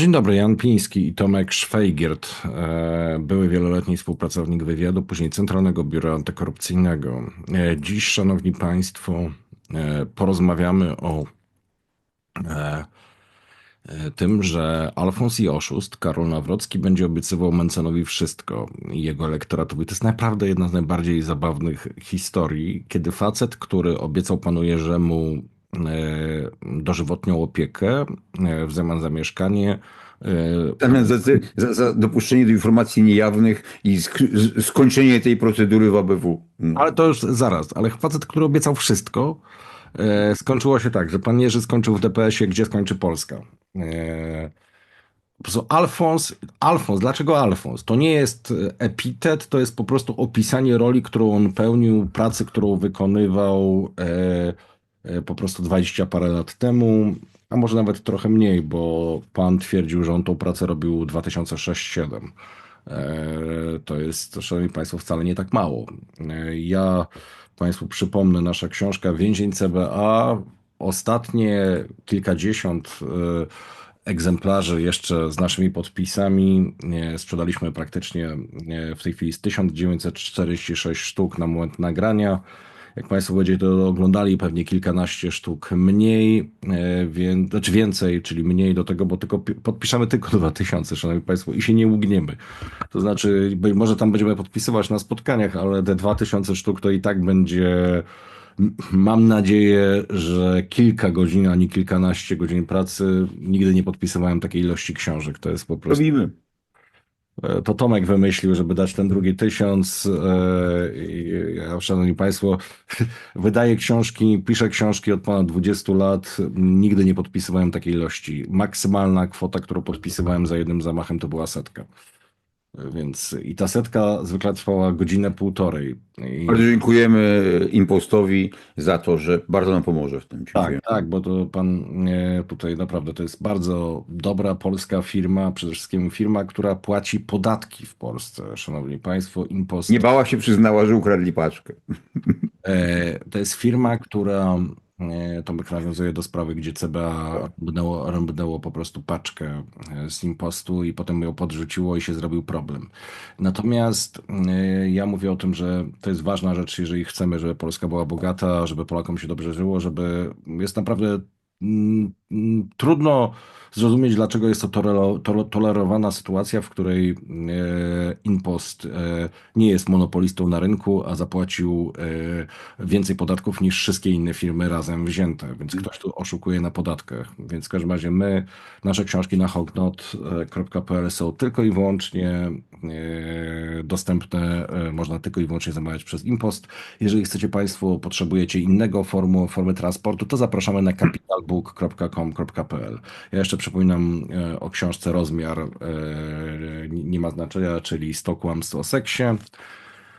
Dzień dobry, Jan Piński i Tomek Szwajgiert, e, były wieloletni współpracownik wywiadu, później Centralnego Biura Antykorupcyjnego. E, Dziś, szanowni państwo, e, porozmawiamy o tym, że Alfons i oszust Karol Nawrocki będzie obiecywał Mencenowi wszystko jego elektoratowi. To jest naprawdę jedna z najbardziej zabawnych historii, kiedy facet, który obiecał panu Jerzemu dożywotnią opiekę e, w zamian za mieszkanie, e, W zamian za, za, za dopuszczenie do informacji niejawnych i sk- skończenie tej procedury w ABW. No. Ale to już zaraz, ale facet, który obiecał wszystko, e, skończyło się tak, że pan Jerzy skończył w DPS-ie, gdzie skończy Polska. E, po prostu Alfons, Alfons, dlaczego Alfons? To nie jest e, epitet, to jest po prostu opisanie roli, którą on pełnił, pracy, którą wykonywał e, e, po prostu 20 parę lat temu, a może nawet trochę mniej, bo pan twierdził, że on tą pracę robił 2006-2007. E, To jest, szanowni państwo, wcale nie tak mało. E, Ja państwu przypomnę, nasza książka Więzień CBA, ostatnie kilkadziesiąt e, egzemplarzy jeszcze z naszymi podpisami e, sprzedaliśmy praktycznie e, w tej chwili z 1946 sztuk na moment nagrania. Jak Państwo będziecie to oglądali, pewnie kilkanaście sztuk mniej, e, więc, znaczy więcej, czyli mniej do tego, bo tylko pi- podpiszemy tylko 2000, Szanowni Państwo, i się nie ugniemy. To znaczy, być może tam będziemy podpisywać na spotkaniach, ale te 2000 sztuk to i tak będzie. Mam nadzieję, że kilka godzin, a nie kilkanaście godzin pracy. Nigdy nie podpisywałem takiej ilości książek. To jest po prostu. Robimy. E, To Tomek wymyślił, żeby dać ten drugi tysiąc. E, Ja, szanowni Państwo, wydaję książki, piszę książki od ponad 20 lat. Nigdy nie podpisywałem takiej ilości. Maksymalna kwota, którą podpisywałem za jednym zamachem, to była setka. Więc i ta setka zwykle trwała godzinę, półtorej. I... Bardzo dziękujemy Impostowi za to, że bardzo nam pomoże w tym. Tak, Dziękuję. tak, bo to pan e, tutaj naprawdę to jest bardzo dobra polska firma, przede wszystkim firma, która płaci podatki w Polsce, szanowni państwo. Impost Nie bała się, przyznała, że ukradli paczkę. E, To jest firma, która Tomek nawiązuje do sprawy, gdzie CBA rąbnęło, rąbnęło po prostu paczkę e, z impostu i potem ją podrzuciło i się zrobił problem. Natomiast e, ja mówię o tym, że to jest ważna rzecz, jeżeli chcemy, żeby Polska była bogata, żeby Polakom się dobrze żyło, żeby jest naprawdę mm, mm, trudno zrozumieć, dlaczego jest to tolerowana sytuacja, w której e, Impost e, nie jest monopolistą na rynku, a zapłacił e, więcej podatków niż wszystkie inne firmy razem wzięte, więc ktoś tu oszukuje na podatkach. Więc w każdym razie my, nasze książki na hognot.pl są tylko i wyłącznie dostępne, można tylko i wyłącznie zamawiać przez Impost. Jeżeli chcecie Państwo, potrzebujecie innego formu, formy transportu, to zapraszamy na capitalbook.com.pl. Ja jeszcze przypominam e, o książce Rozmiar e, nie ma znaczenia, czyli 100 kłamstw o seksie.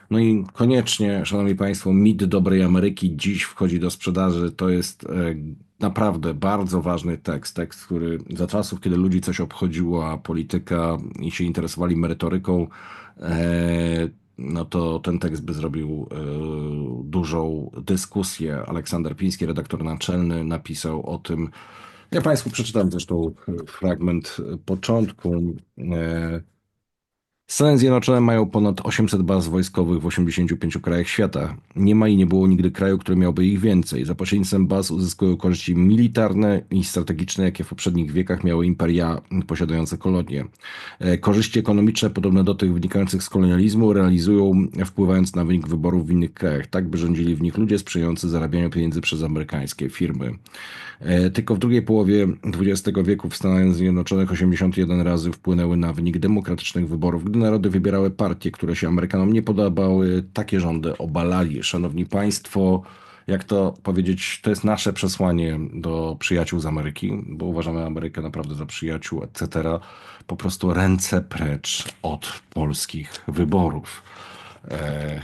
No i koniecznie, szanowni państwo, mit dobrej Ameryki dziś wchodzi do sprzedaży. To jest e, naprawdę bardzo ważny tekst. Tekst, który za czasów, kiedy ludzi coś obchodziła polityka i się interesowali merytoryką, no to ten tekst by zrobił dużą dyskusję. Aleksander Piński, redaktor naczelny, napisał o tym. Ja Państwu przeczytam zresztą fragment początku. Stany Zjednoczone mają ponad 800 baz wojskowych w 85 krajach świata. Nie ma i nie było nigdy kraju, który miałby ich więcej. Za pośrednictwem baz uzyskują korzyści militarne i strategiczne, jakie w poprzednich wiekach miały imperia posiadające kolonie. E, Korzyści ekonomiczne, podobne do tych wynikających z kolonializmu, realizują wpływając na wynik wyborów w innych krajach, tak by rządzili w nich ludzie sprzyjający zarabianiu pieniędzy przez amerykańskie firmy. E, Tylko w drugiej połowie XX wieku w Stanach Zjednoczonych 81 razy wpłynęły na wynik demokratycznych wyborów, gdy narody wybierały partie, które się Amerykanom nie podobały. Takie rządy obalali. Szanowni Państwo, jak to powiedzieć, to jest nasze przesłanie do przyjaciół z Ameryki, bo uważamy Amerykę naprawdę za przyjaciół, etc. Po prostu ręce precz od polskich wyborów. E,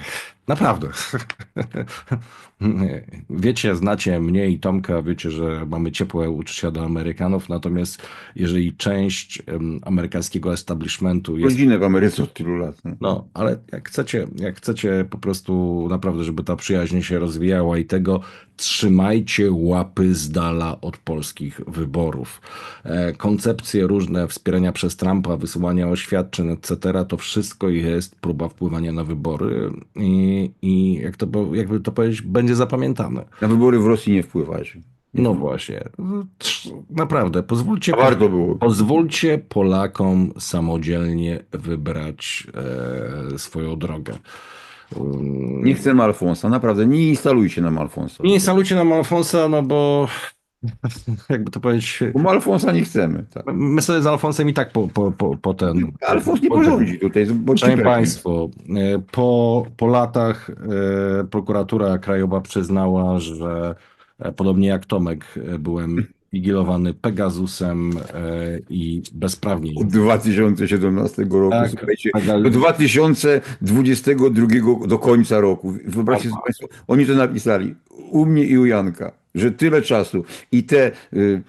naprawdę. Wiecie, znacie mnie i Tomka, wiecie, że mamy ciepłe uczucia do Amerykanów, natomiast jeżeli część amerykańskiego establishmentu jest Rodzinę w Ameryce od tylu lat. No. no, ale jak chcecie, jak chcecie po prostu naprawdę, żeby ta przyjaźń się rozwijała i tego trzymajcie łapy z dala od polskich wyborów. E, Koncepcje różne wspierania przez Trumpa, wysyłania oświadczeń, etc., to wszystko jest próba wpływania na wybory i, i jak to, jakby to powiedzieć, będzie zapamiętane. Na wybory w Rosji nie wpływać. No właśnie. Trz- Naprawdę, pozwólcie, warto było. pozwólcie Polakom samodzielnie wybrać e, swoją drogę. Nie chcemy Alfonsa, naprawdę. Nie instalujcie nam Alfonsa. Nie instalujcie nam Alfonsa, no bo jakby to powiedzieć, Bo Alfonsa nie chcemy. Tak. my sobie z Alfonsem i tak po, po, po, po ten... Alfons nie po- porządzi tutaj. Szanowni Państwo, e, po, po latach e, prokuratura krajowa przyznała, że e, podobnie jak Tomek e, byłem wigilowany Pegasusem e, i bezprawnie. Od 2017 roku, Tak, słuchajcie, Pega- do 2022 do końca roku. Wyobraźcie sobie Państwo, oni to napisali u mnie i u Janka, że tyle czasu i te y,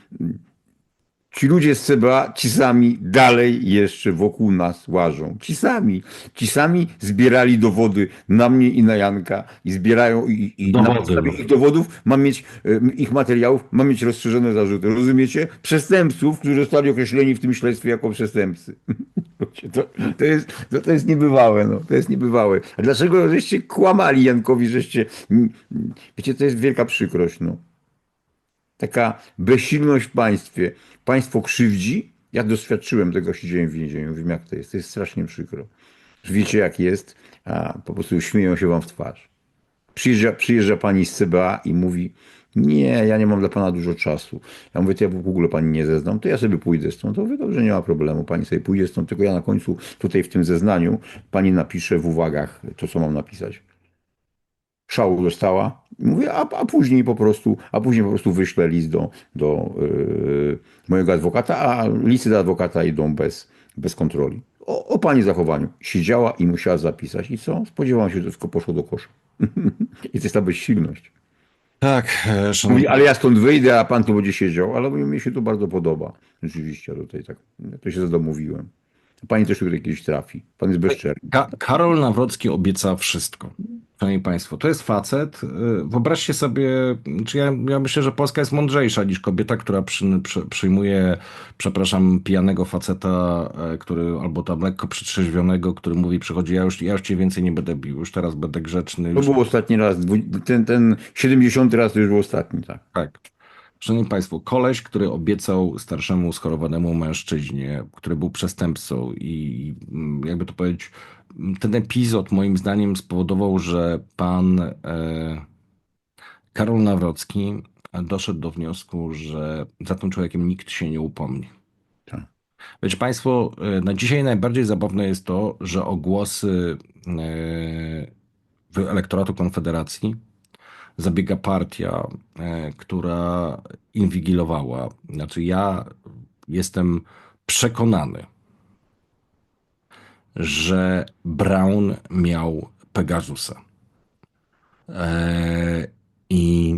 ci ludzie z CBA, ci sami dalej jeszcze wokół nas łażą. Ci sami, ci sami zbierali dowody na mnie i na Janka i zbierają i, i na podstawie ich dowodów mam mieć, y, ich materiałów, mam mieć rozszerzone zarzuty. Rozumiecie? Przestępców, którzy zostali określeni w tym śledztwie jako przestępcy. To, to, jest, to, to jest niebywałe, no. To jest niebywałe. A dlaczego żeście kłamali Jankowi, żeście... Wiecie, to jest wielka przykrość, no. Taka bezsilność w państwie. Państwo krzywdzi. Ja doświadczyłem tego, siedziałem w więzieniu. Wiem, jak to jest. To jest strasznie przykro. Wiecie, jak jest, a po prostu śmieją się wam w twarz. Przyjeżdża, przyjeżdża pani z CBA i mówi, nie, ja nie mam dla pana dużo czasu. Ja mówię, to ja w ogóle pani nie zeznam, to ja sobie pójdę stąd. To mówię, dobrze, nie ma problemu, pani sobie pójdzie stąd, tylko ja na końcu tutaj w tym zeznaniu pani napiszę w uwagach to, co mam napisać. Szału dostała. Mówię, a, a później po prostu, a później po prostu wyślę list do, do yy, mojego adwokata, a listy do adwokata idą bez, bez kontroli. O, o pani zachowaniu. Siedziała i musiała zapisać. I co? Spodziewałam się, że to wszystko poszło do kosza. I to jest ta bezsilność. Tak, e, szanowni Mówi, ale ja stąd wyjdę, a pan tu będzie siedział. Ale mi się to bardzo podoba. Rzeczywiście, tutaj tak. To się zadomówiłem. Pani też tutaj kiedyś trafi. Pan jest bezczelny. Ka- Karol Nawrocki obieca wszystko. Szanowni Państwo, to jest facet. y, Wyobraźcie sobie, czy ja, ja myślę, że Polska jest mądrzejsza niż kobieta, która przy, przy, przyjmuje, przepraszam, pijanego faceta, e, który, albo tam lekko przetrzeźwionego, który mówi, przychodzi, ja już, ja już cię więcej nie będę bił, już teraz będę grzeczny. To Już, był ostatni raz. Ten, ten 70 raz to już był ostatni, tak. tak. Szanowni Państwo, koleś, który obiecał starszemu, schorowanemu mężczyźnie, który był przestępcą i mm, jakby to powiedzieć, ten epizod moim zdaniem spowodował, że pan e, Karol Nawrocki doszedł do wniosku, że za tym człowiekiem nikt się nie upomni. Tak. Wiecie Państwo, e, na dzisiaj najbardziej zabawne jest to, że o głosy e, w elektoratu Konfederacji zabiega partia, e, która inwigilowała. Znaczy, ja jestem przekonany, że Brown miał Pegasusa. E, I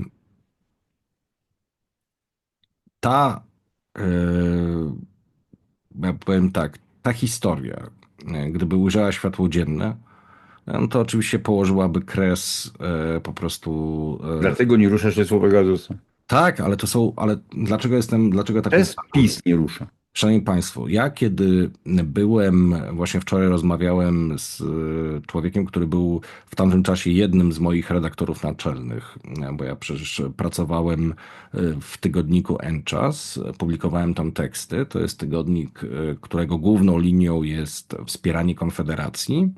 ta, e, ja powiem tak, ta historia, gdyby ujrzała światło dzienne, no to oczywiście położyłaby kres e, po prostu. E, Dlatego nie rusza śledztwo Pegasusa. tak, ale to są. Ale dlaczego jestem. Dlaczego tak Przez PiS nie rusza. Szanowni Państwo, ja kiedy byłem, właśnie wczoraj rozmawiałem z e, człowiekiem, który był w tamtym czasie jednym z moich redaktorów naczelnych, bo ja przecież pracowałem e, w tygodniku Enczas, publikowałem tam teksty. To jest tygodnik, e, którego główną linią jest wspieranie Konfederacji.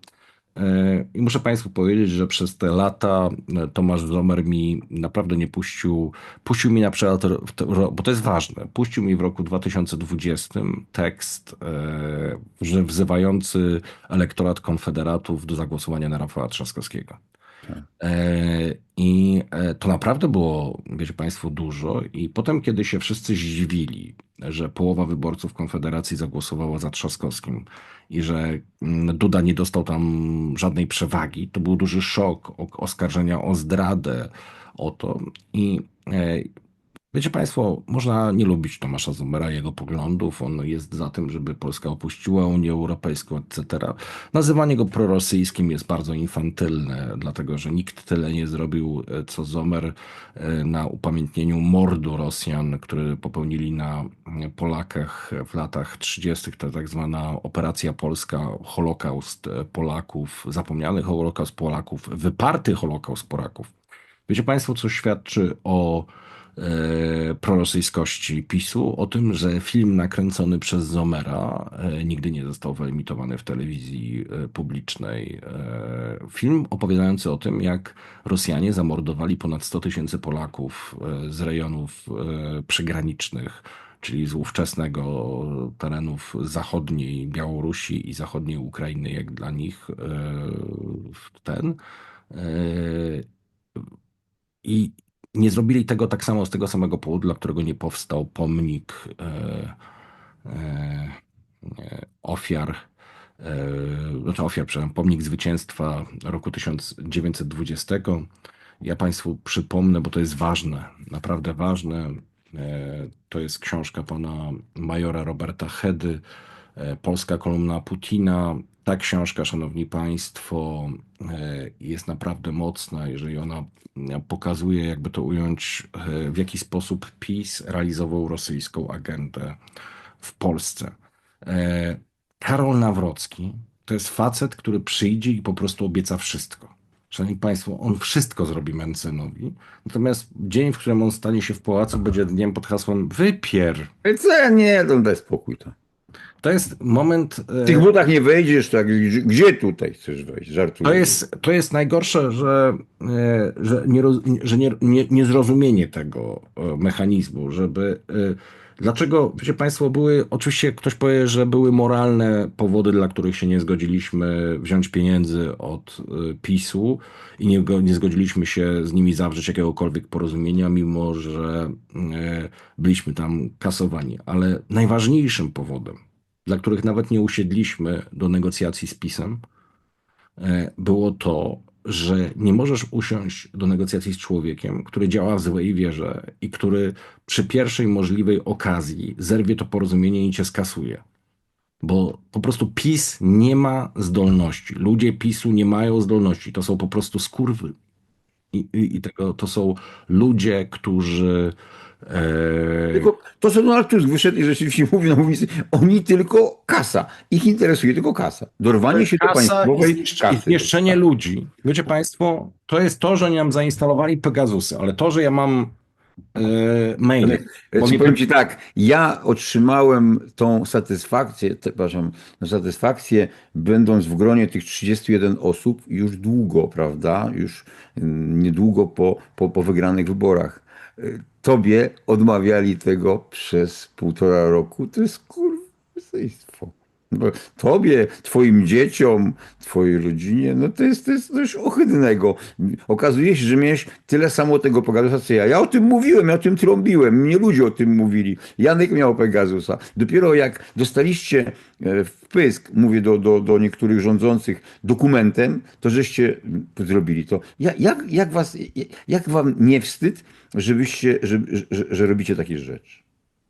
E, I muszę Państwu powiedzieć, że przez te lata e, Tomasz Zomer mi naprawdę nie puścił, puścił mi na przykład, bo to jest ważne, puścił mi w roku 2020 tekst, że wzywający elektorat konfederatów do zagłosowania na Rafała Trzaskowskiego. E, I e, to naprawdę było, wiecie Państwo, dużo. I potem, kiedy się wszyscy zdziwili, że połowa wyborców Konfederacji zagłosowała za Trzaskowskim i że mm, Duda nie dostał tam żadnej przewagi, to był duży szok, oskarżenia o zdradę, o to. I e, Wiecie Państwo, można nie lubić Tomasza Zumera, jego poglądów. On jest za tym, żeby Polska opuściła Unię Europejską, etc. Nazywanie go prorosyjskim jest bardzo infantylne, dlatego że nikt tyle nie zrobił, e, co Zomer e, na upamiętnieniu mordu Rosjan, który popełnili na Polakach w latach 30. To tak zwana Operacja Polska, Holokaust e, Polaków, zapomniany Holokaust Polaków, wyparty Holokaust Polaków. Wiecie Państwo, co świadczy o e, prorosyjskości PiSu, o tym, że film nakręcony przez Zomera e, nigdy nie został wyemitowany w telewizji e, publicznej. E, film opowiadający o tym, jak Rosjanie zamordowali ponad 100 tysięcy Polaków e, z rejonów e, przygranicznych, czyli z ówczesnego terenów zachodniej Białorusi i zachodniej Ukrainy, jak dla nich e, ten. E, I nie zrobili tego tak samo z tego samego powodu, dla którego nie powstał pomnik e, e, e, ofiar, e, znaczy ofiar, przepraszam, pomnik zwycięstwa roku 1920. Ja Państwu przypomnę, bo to jest ważne, naprawdę ważne. E, To jest książka pana majora Roberta Hedy, e, Polska kolumna Putina. Ta książka, szanowni państwo, e, jest naprawdę mocna, jeżeli ona e, pokazuje, jakby to ująć, e, w jaki sposób PiS realizował rosyjską agendę w Polsce. Karol Nawrocki to jest facet, który przyjdzie i po prostu obieca wszystko. Szanowni Państwo, on wszystko zrobi Mencenowi, natomiast dzień, w którym on stanie się w pałacu, będzie dniem pod hasłem wypier. Co? Nie, to daj spokój. To. To jest moment. e, W tych butach nie wejdziesz, tak? Gdzie- tutaj chcesz wejść? Żartuję. To jest, to jest najgorsze, że, e, że, nie, że nie, nie, niezrozumienie tego e, mechanizmu, żeby. Dlaczego, wiecie Państwo, były, oczywiście ktoś powie, że były moralne powody, dla których się nie zgodziliśmy wziąć pieniędzy od PiSu i nie, nie zgodziliśmy się z nimi zawrzeć jakiegokolwiek porozumienia, mimo że byliśmy tam kasowani. Ale najważniejszym powodem, dla których nawet nie usiedliśmy do negocjacji z PiSem, e, było to, że nie możesz usiąść do negocjacji z człowiekiem, który działa w złej wierze i który przy pierwszej możliwej okazji zerwie to porozumienie i cię skasuje. Bo po prostu PiS nie ma zdolności. Ludzie PiSu nie mają zdolności. To są po prostu skurwy. I, i, i tego, to są ludzie, którzy. E, Tylko to, co Donald Tusk wyszedł i rzeczywiście mówi na mównicy, oni tylko kasa. Ich interesuje tylko kasa. Dorwanie się do Kasa i państwowej i kasy. zniszczenie ludzi. Wiecie Państwo, to jest to, że oni nam zainstalowali Pegasusy, ale to, że ja mam e, maile. bo Ci mi- powiem Ci tak, ja otrzymałem tą satysfakcję, te, przepraszam, satysfakcję, będąc w gronie tych 31 osób już długo, prawda? Już mm, niedługo po, po, po wygranych wyborach. Tobie odmawiali tego przez półtora roku. To jest kurwyństwo. Tobie, twoim dzieciom, twojej rodzinie, no to jest, to jest coś ohydnego. Okazuje się, że miałeś tyle samo tego Pegasusa, co ja. Ja o tym mówiłem, ja o tym trąbiłem, mnie ludzie o tym mówili. Janek miał Pegasusa. Dopiero jak dostaliście e, w pysk, mówię do, do, do niektórych rządzących, dokumentem, to żeście zrobili to. Ja, jak, jak, was, jak wam nie wstyd, żebyście, że, że, że robicie takie rzeczy?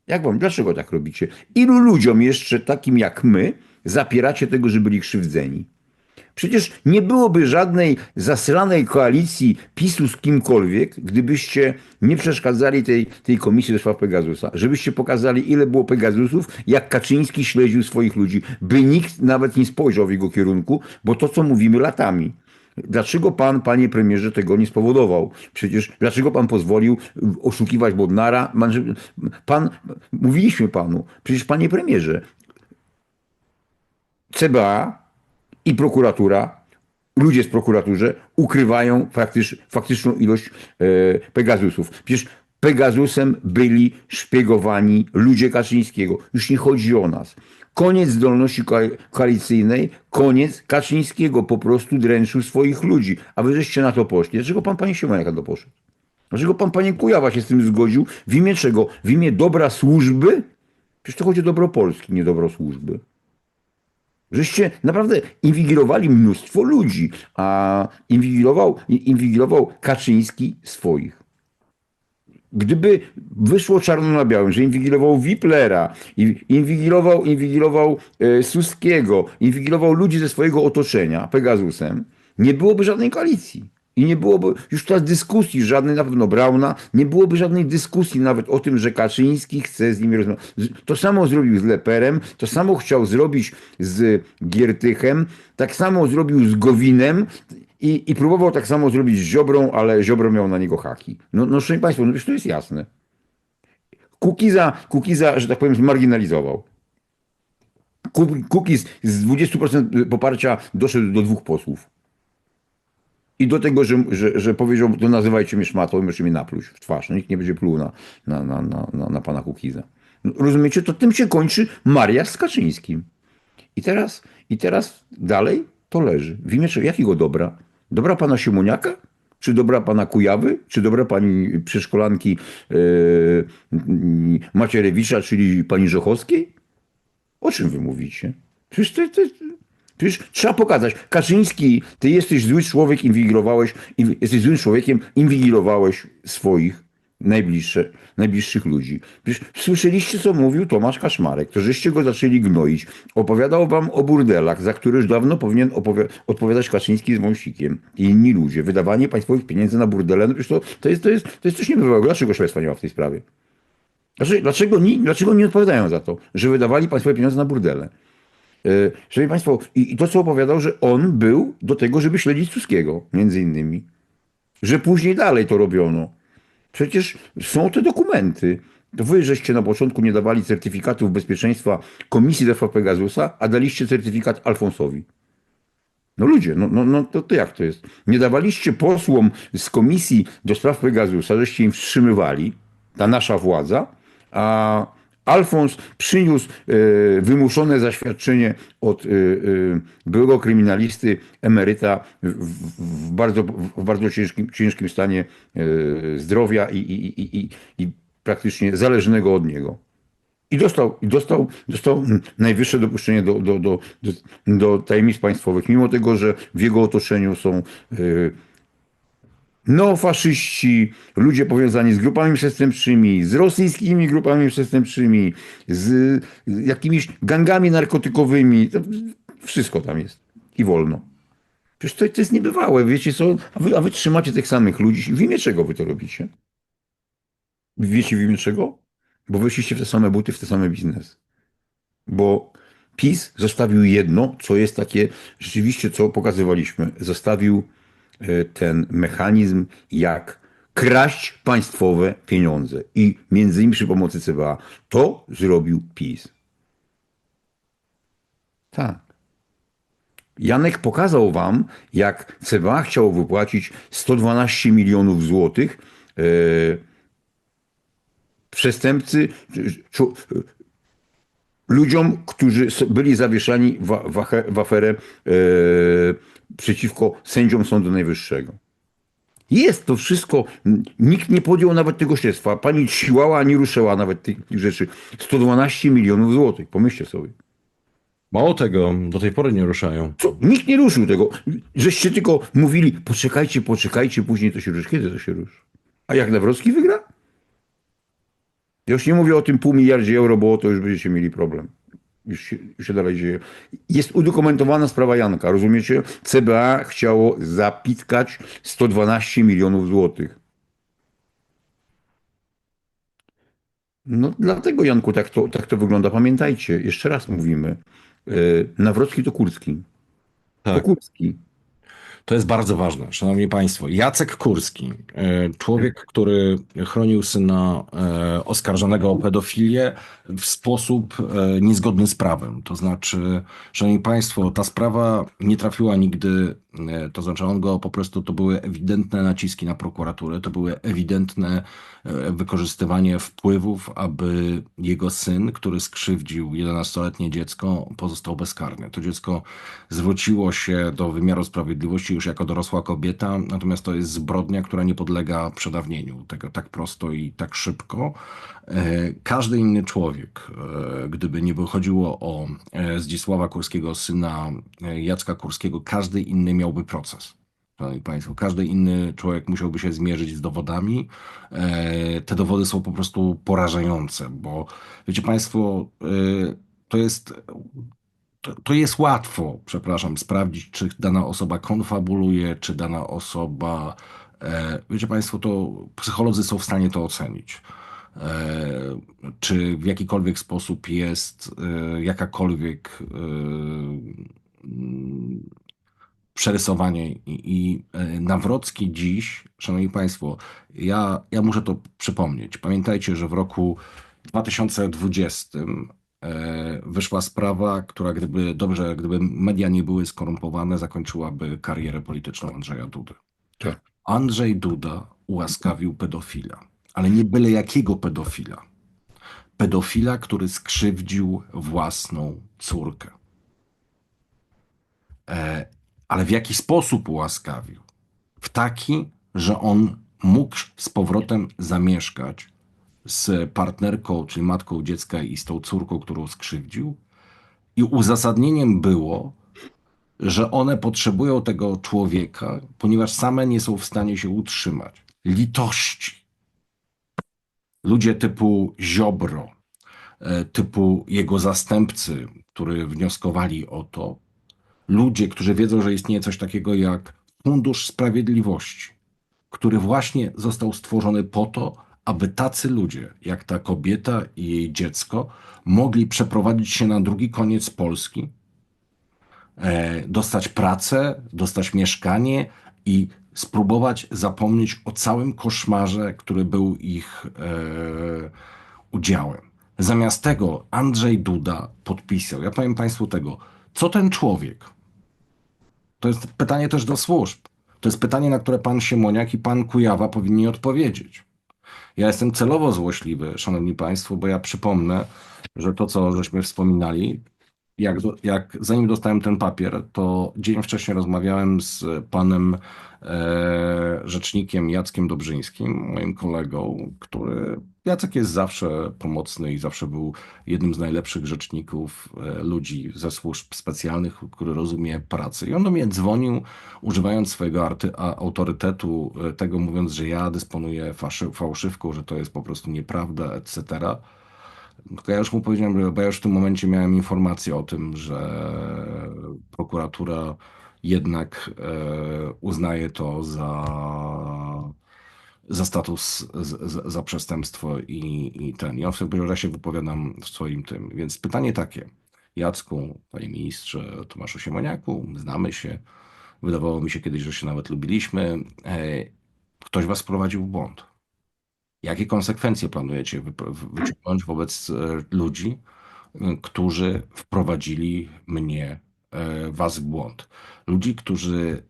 Jak wam, dlaczego tak robicie? Ilu ludziom jeszcze takim jak my zapieracie tego, że byli krzywdzeni? Przecież nie byłoby żadnej zasranej koalicji PiSu z kimkolwiek, gdybyście nie przeszkadzali tej, tej komisji do spraw Pegasusa. Żebyście pokazali, ile było Pegasusów, jak Kaczyński śledził swoich ludzi, by nikt nawet nie spojrzał w jego kierunku, bo to, co mówimy latami. Dlaczego pan, panie premierze, tego nie spowodował? Przecież dlaczego pan pozwolił oszukiwać Bodnara? Pan, pan mówiliśmy panu, przecież panie premierze, CBA i prokuratura, ludzie z prokuraturze ukrywają faktycz, faktyczną ilość e, Pegasusów. Przecież Pegasusem byli szpiegowani ludzie Kaczyńskiego. Już nie chodzi o nas. Koniec zdolności koal- koalicyjnej, koniec Kaczyńskiego po prostu dręczył swoich ludzi. A wy żeście na to poszli. Dlaczego pan, panie Siemoniak, na to poszedł? Dlaczego pan, panie Kujawa się z tym zgodził? W imię czego? W imię dobra służby? Przecież to chodzi o dobro Polski, nie dobro służby. Żeście naprawdę inwigilowali mnóstwo ludzi, a inwigilował, inwigilował Kaczyński swoich. Gdyby wyszło czarno na białym, że inwigilował Wiplera, inwigilował, inwigilował e, Suskiego, inwigilował ludzi ze swojego otoczenia Pegasusem, nie byłoby żadnej koalicji. I nie byłoby już teraz dyskusji żadnej, na pewno Brauna, nie byłoby żadnej dyskusji nawet o tym, że Kaczyński chce z nimi rozmawiać. To samo zrobił z Leperem, to samo chciał zrobić z Giertychem, tak samo zrobił z Gowinem i, i próbował tak samo zrobić z Ziobrą, ale Ziobro miał na niego haki. No, no szanowni Państwo, no to jest jasne. Kukiza, Kukiza, że tak powiem, zmarginalizował. Ku- Kukiz z 20% poparcia doszedł do dwóch posłów. I do tego, że, że, że powiedział, to nazywajcie mnie szmatą i możecie mnie napluć w twarz. No, nikt nie będzie pluł na, na, na, na, na, na pana Kukiza. No, rozumiecie? To tym się kończy mariaż z Kaczyńskim. I teraz, I teraz dalej to leży. W imię jakiego dobra? Dobra pana Siemoniaka? Czy dobra pana Kujawy? Czy dobra pani przedszkolanki yy, Macierewicza, czyli pani Żochowskiej? O czym wy mówicie? Przecież, przecież trzeba pokazać. Kaczyński, ty jesteś zły człowiek, inwigilowałeś, inwi- jesteś złym człowiekiem, inwigilowałeś swoich najbliższe, najbliższych ludzi. Przecież słyszeliście, co mówił Tomasz Kaszmarek, to żeście go zaczęli gnoić. Opowiadał wam o burdelach, za które już dawno powinien odpowiadać Kaczyński z Wąsikiem i inni ludzie. Wydawanie państwowych pieniędzy na burdele, no to, to, jest, to, jest, to jest coś niebywałego. Dlaczego śledztwa nie ma w tej sprawie? Dlaczego, dlaczego, ni, dlaczego nie odpowiadają za to, że wydawali państwowe pieniądze na burdele? Yy, Szanowni Państwo, i, i to co opowiadał, że on był do tego, żeby śledzić Suskiego, między innymi. Że później dalej to robiono. Przecież są te dokumenty. To wy żeście na początku nie dawali certyfikatów bezpieczeństwa Komisji do spraw Pegasusa, a daliście certyfikat Alfonsowi. No ludzie, no, no, no to, to jak to jest? Nie dawaliście posłom z Komisji do spraw Pegasusa, żeście im wstrzymywali, ta nasza władza, a Alfons przyniósł e, wymuszone zaświadczenie od e, e, byłego kryminalisty, emeryta w, bardzo, w bardzo ciężkim, ciężkim stanie zdrowia i, i, i, i, i praktycznie zależnego od niego. I dostał, dostał, dostał najwyższe dopuszczenie do, do, do, do, do tajemnic państwowych, mimo tego, że w jego otoczeniu są neofaszyści, ludzie powiązani z grupami przestępczymi, z rosyjskimi grupami przestępczymi, z jakimiś gangami narkotykowymi. Wszystko tam jest. I wolno. Przecież to, to jest niebywałe. Wiecie co? A wy, a wy trzymacie tych samych ludzi. W imię czego wy to robicie? Wiecie w imię czego? Bo weszliście w te same buty, w te same biznes. Bo PiS zostawił jedno, co jest takie, rzeczywiście, co pokazywaliśmy. Zostawił ten mechanizm, jak kraść państwowe pieniądze. I między innymi przy pomocy CBA. To zrobił PiS. Tak. Janek pokazał wam, jak CBA chciało wypłacić 112 milionów złotych e, przestępcy, czu- ludziom, którzy byli zawieszani w, w, aferę e, przeciwko sędziom Sądu Najwyższego. Jest to wszystko, nikt nie podjął nawet tego śledztwa. Pani siłała ani ruszyła nawet tych, tych rzeczy. 112 milionów złotych, pomyślcie sobie. Mało tego, do tej pory nie ruszają. Co? Nikt nie ruszył tego. Żeście tylko mówili, poczekajcie, poczekajcie, później to się ruszy. Kiedy to się ruszy? A jak Nawrocki wygra? Już nie mówię o tym pół miliardzie euro, bo to już będziecie mieli problem. Już się, już się dalej dzieje. Jest udokumentowana sprawa Janka, rozumiecie? CBA chciało zapitkać 112 milionów złotych. No dlatego, Janku, tak to, tak to wygląda. Pamiętajcie, jeszcze raz mówimy. Yy, Nawrocki to Kurski. To Tak. Kurski. To jest bardzo ważne, szanowni państwo. Jacek Kurski, e, człowiek, który chronił syna e, oskarżonego o pedofilię w sposób e, niezgodny z prawem. To znaczy, szanowni państwo, ta sprawa nie trafiła nigdy, to znaczy on go po prostu, to były ewidentne naciski na prokuraturę, to były ewidentne wykorzystywanie wpływów, aby jego syn, który skrzywdził 11-letnie dziecko, pozostał bezkarny. To dziecko zwróciło się do wymiaru sprawiedliwości już jako dorosła kobieta, natomiast to jest zbrodnia, która nie podlega przedawnieniu. Tego tak prosto i tak szybko. E, Każdy inny człowiek, e, gdyby nie chodziło o e, Zdzisława Kurskiego, syna Jacka Kurskiego, każdy inny miałby proces. Szanowni Państwo, każdy inny człowiek musiałby się zmierzyć z dowodami. Te dowody są po prostu porażające, bo wiecie Państwo, to jest, to, to jest łatwo, przepraszam, sprawdzić, czy dana osoba konfabuluje, czy dana osoba, e, wiecie Państwo, to psycholodzy są w stanie to ocenić. E, Czy w jakikolwiek sposób jest e, jakakolwiek e, mm, przerysowanie i, i e, Nawrocki dziś, szanowni państwo, ja, ja muszę to przypomnieć. Pamiętajcie, że w roku 2020 e, wyszła sprawa, która gdyby dobrze, gdyby media nie były skorumpowane, zakończyłaby karierę polityczną Andrzeja Dudy. Tak. Andrzej Duda ułaskawił pedofila, ale nie byle jakiego pedofila. Pedofila, który skrzywdził własną córkę. E, ale w jaki sposób ułaskawił? W taki, że on mógł z powrotem zamieszkać z partnerką, czyli matką dziecka i z tą córką, którą skrzywdził. I uzasadnieniem było, że one potrzebują tego człowieka, ponieważ same nie są w stanie się utrzymać. Litości. Ludzie typu Ziobro, e, typu jego zastępcy, którzy wnioskowali o to, ludzie, którzy wiedzą, że istnieje coś takiego jak Fundusz Sprawiedliwości, który właśnie został stworzony po to, aby tacy ludzie, jak ta kobieta i jej dziecko, mogli przeprowadzić się na drugi koniec Polski, e, dostać pracę, dostać mieszkanie i spróbować zapomnieć o całym koszmarze, który był ich e, udziałem. Zamiast tego Andrzej Duda podpisał, ja powiem Państwu tego, co ten człowiek, to jest pytanie też do służb, to jest pytanie, na które pan Siemoniak i pan Kujawa powinni odpowiedzieć. Ja jestem celowo złośliwy, szanowni państwo, bo ja przypomnę, że to, co żeśmy wspominali, jak, jak zanim dostałem ten papier, to dzień wcześniej rozmawiałem z panem e, rzecznikiem Jackiem Dobrzyńskim, moim kolegą, który Jacek jest zawsze pomocny i zawsze był jednym z najlepszych rzeczników e, ludzi ze służb specjalnych, który rozumie pracę. I on do mnie dzwonił, używając swojego arty, a, autorytetu, e, tego mówiąc, że ja dysponuję faszy, fałszywką, że to jest po prostu nieprawda, etc. Ja już mu powiedziałem, bo ja już w tym momencie miałem informację o tym, że prokuratura jednak e, uznaje to za, za status, z- z- za przestępstwo i, i ten. Ja że ja się wypowiadam w swoim tym. Więc pytanie takie. Jacku, panie ministrze Tomaszu Siemoniaku, znamy się. Wydawało mi się kiedyś, że się nawet lubiliśmy. E, Ktoś was wprowadził w błąd. Jakie konsekwencje planujecie wyciągnąć wobec e, ludzi, e, którzy wprowadzili mnie, e, was w błąd? Ludzi, którzy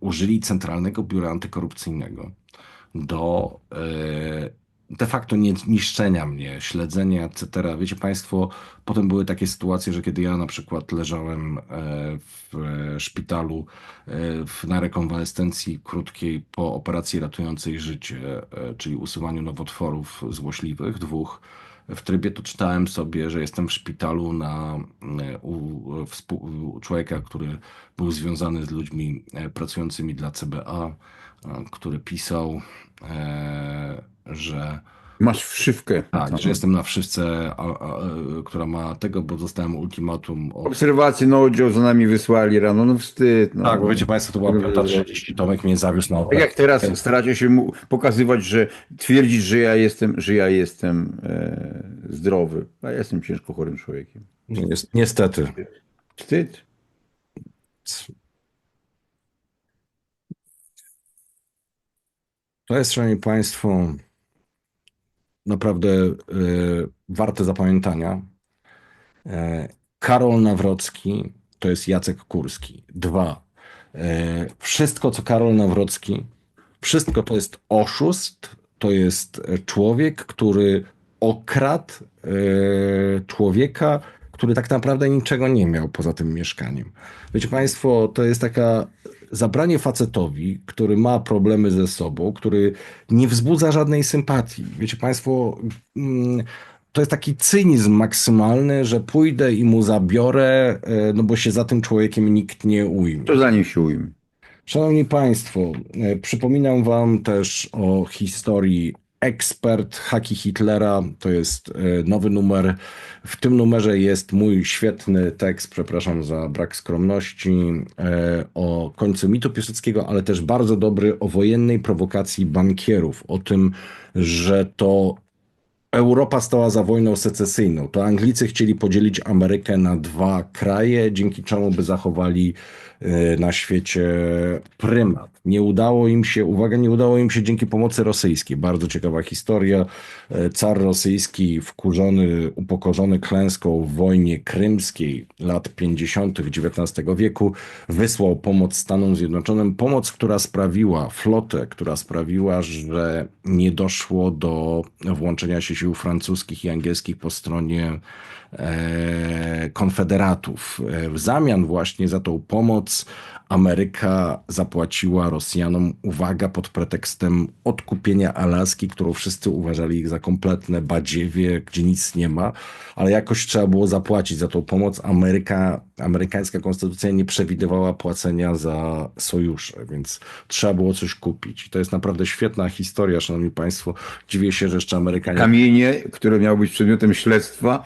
użyli Centralnego Biura Antykorupcyjnego do de facto nie- niszczenia mnie, śledzenia, etc. Wiecie Państwo, potem były takie sytuacje, że kiedy ja na przykład leżałem e, w e, szpitalu e, na rekonwalescencji krótkiej po operacji ratującej życie, czyli usuwaniu nowotworów złośliwych, dwóch, w trybie to czytałem sobie, że jestem w szpitalu na, u, u człowieka, który był związany z ludźmi pracującymi dla CBA, który pisał, że Masz wszywkę. tak, że jestem na wszywce, a, a, e, która ma tego, bo dostałem ultimatum od Obserwacje no oddział za nami wysłali rano, no wstyd. No. Tak, bo wiecie Państwo, to była 5.30, Tomek mnie zawiózł na Tak jak teraz staracie się mu pokazywać, że twierdzić, że ja jestem, że ja jestem e, zdrowy, a ja jestem ciężko chorym człowiekiem. Nies- Niestety. Wstyd. To jest, Szanowni Państwo, naprawdę e, warte zapamiętania. E, Karol Nawrocki to jest Jacek Kurski. Dwa. E, wszystko, co Karol Nawrocki, wszystko to jest oszust, to jest człowiek, który okradł człowieka, który tak naprawdę niczego nie miał poza tym mieszkaniem. Wiecie Państwo, to jest taka zabranie facetowi, który ma problemy ze sobą, który nie wzbudza żadnej sympatii. Wiecie Państwo, mm, to jest taki cynizm maksymalny, że pójdę i mu zabiorę, e, no bo się za tym człowiekiem nikt nie ujmie. To za nim się ujmie. Szanowni Państwo, e, przypominam Wam też o historii Ekspert Haki Hitlera. To jest e, nowy numer. W tym numerze jest mój świetny tekst, przepraszam za brak skromności, e, o końcu mitu Piłsudskiego, ale też bardzo dobry o wojennej prowokacji bankierów, o tym, że to Europa stała za wojną secesyjną. To Anglicy chcieli podzielić Amerykę na dwa kraje, dzięki czemu by zachowali na świecie prymat. Nie udało im się, uwaga, nie udało im się dzięki pomocy rosyjskiej. Bardzo ciekawa historia. E, Car rosyjski, wkurzony, upokorzony klęską w wojnie krymskiej lat 50. XIX wieku, wysłał pomoc Stanom Zjednoczonym. Pomoc, która sprawiła, flotę, która sprawiła, że nie doszło do włączenia się sił francuskich i angielskich po stronie e, konfederatów. E, W zamian właśnie za tą pomoc Ameryka zapłaciła Rosjanom, uwaga, pod pretekstem odkupienia Alaski, którą wszyscy uważali ich za kompletne badziewie, gdzie nic nie ma, ale jakoś trzeba było zapłacić za tą pomoc. Ameryka, amerykańska konstytucja nie przewidywała płacenia za sojusze, więc trzeba było coś kupić. I to jest naprawdę świetna historia, szanowni państwo. Dziwię się, że jeszcze Amerykanie... Kamienie, które miały być przedmiotem śledztwa,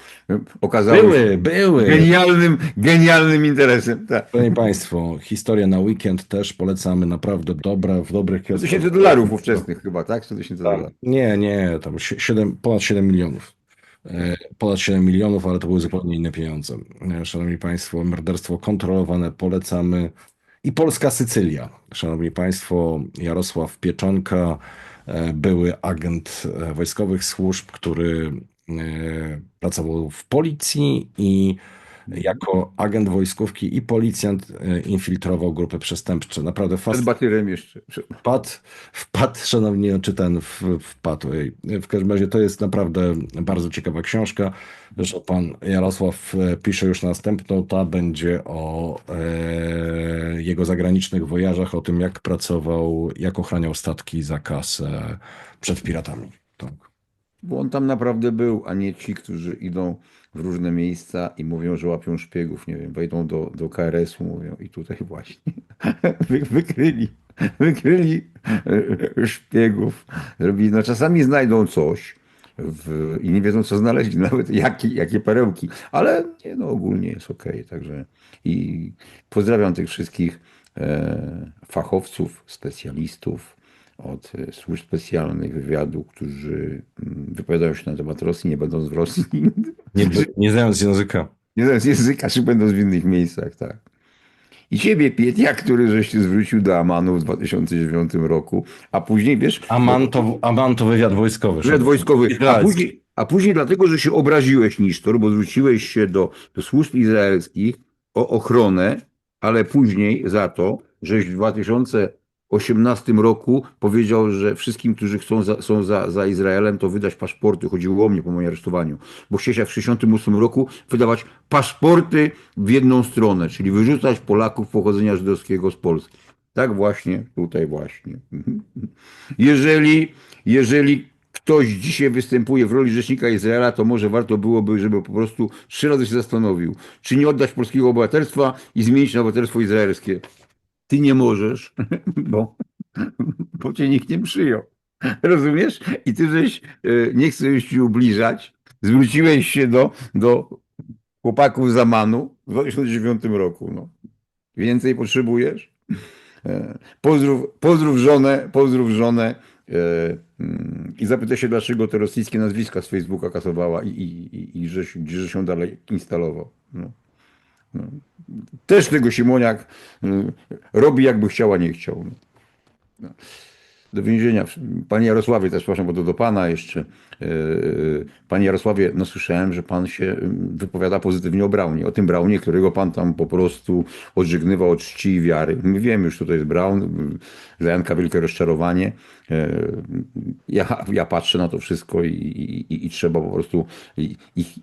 okazały się Były, były. genialnym, genialnym interesem. Tak. Szanowni Państwo, historia na weekend też polecamy, naprawdę dobra, w dobrych 100 kioskach. tysięcy dolarów ówczesnych chyba, tak? 100 tysięcy dolarów. Nie, nie, tam sie- siedem, ponad 7 milionów. E, Ponad 7 milionów, ale to były zupełnie inne pieniądze. E, Szanowni Państwo, morderstwo kontrolowane polecamy. I Polska Sycylia. Szanowni Państwo, Jarosław Pieczonka, e, były agent wojskowych służb, który pracował w policji i jako agent wojskówki i policjant e, infiltrował grupy przestępcze. Naprawdę Przed fascynujące. batyrem jeszcze. Wpadł, wpadł, szanowni, czy ten wpadł. W każdym razie to jest naprawdę bardzo ciekawa książka. Zresztą pan Jarosław e, pisze już następną. Ta będzie o e, jego zagranicznych wojażach, o tym jak pracował, jak ochraniał statki za kasę przed piratami. Tak. Bo on tam naprawdę był, a nie ci, którzy idą w różne miejsca i mówią, że łapią szpiegów, nie wiem, wejdą do, do KRS-u, mówią i tutaj właśnie wy, wykryli, wykryli e, szpiegów. No czasami znajdą coś w, i nie wiedzą, co znaleźli, nawet jakie, jakie perełki, ale nie, no ogólnie jest okej, także i pozdrawiam tych wszystkich e, fachowców, specjalistów, od e, służb specjalnych, wywiadu, którzy mm, wypowiadają się na temat Rosji, nie będąc w Rosji, Nie, nie znając języka. nie znając języka, czy będąc w innych miejscach, tak. I ciebie, Pietia, który żeś się zwrócił do Amanu w 2009 roku, a później, wiesz, Aman to, Aman to wywiad wojskowy. wywiad wojskowy, a później, a później dlatego, że się obraziłeś, Nisztor, bo zwróciłeś się do, do służb izraelskich o ochronę, ale później za to, żeś w 2018 roku powiedział, że wszystkim, którzy chcą za, są za, za Izraelem, to wydać paszporty. Chodziło o mnie po moim aresztowaniu. Bo jak w 1968 roku wydawać paszporty w jedną stronę, czyli wyrzucać Polaków pochodzenia żydowskiego z Polski. Tak właśnie, tutaj właśnie. Jeżeli, jeżeli ktoś dzisiaj występuje w roli rzecznika Izraela, to może warto byłoby, żeby po prostu trzy razy się zastanowił, czy nie oddać polskiego obywatelstwa i zmienić na obywatelstwo izraelskie. Ty nie możesz, bo, bo cię nikt nie przyjął. Rozumiesz? I ty żeś, e, nie chcesz ci ubliżać, zwróciłeś się do, do chłopaków z Amanu w 2009 roku. No. Więcej potrzebujesz? E, Pozdrów, pozdrów żonę, pozdrów żonę e, mm, i zapytaj się, dlaczego te rosyjskie nazwiska z Facebooka kasowała i, i, i, i że, że się dalej instalował. No. No. Też tego Simoniak y, robi jakby chciała, nie chciał. Do więzienia. Panie Jarosławie, też przepraszam, bo to do pana jeszcze. Yy, Panie Jarosławie, no słyszałem, że pan się y, wypowiada pozytywnie o Braunie. O tym Braunie, którego pan tam po prostu odżegnywał od czci i wiary. My wiemy już, co to jest Braun. y, Dla Janka wielkie rozczarowanie. Ja, ja patrzę na to wszystko i, i, i trzeba po prostu ich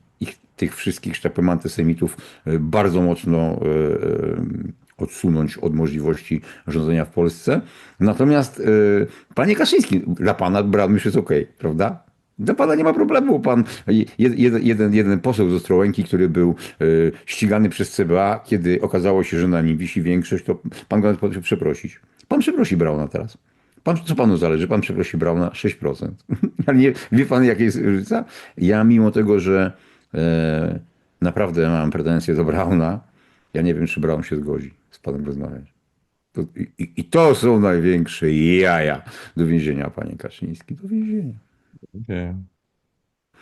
tych wszystkich, powiem, antysemitów y, bardzo mocno y, y, odsunąć od możliwości rządzenia w Polsce. Natomiast, y, panie Kaszyński, dla pana już jest okej, prawda? Dla pana nie ma problemu. Pan, jed- jeden, jeden, jeden poseł z Ostrołęki, który był e, ścigany przez CBA, kiedy okazało się, że na nim wisi większość, to pan go powinien przeprosić. Pan przeprosi Brauna teraz. Pan, co panu zależy? Pan przeprosi Brauna 6%. Ale nie, wie pan, jaka jest różnica? Ja mimo tego, że naprawdę mam pretensje do Brauna, ja nie wiem, czy Braun się zgodzi z panem rozmawiać. To, i, I to są największe jaja do więzienia, panie Kaczyński, do więzienia. Nie.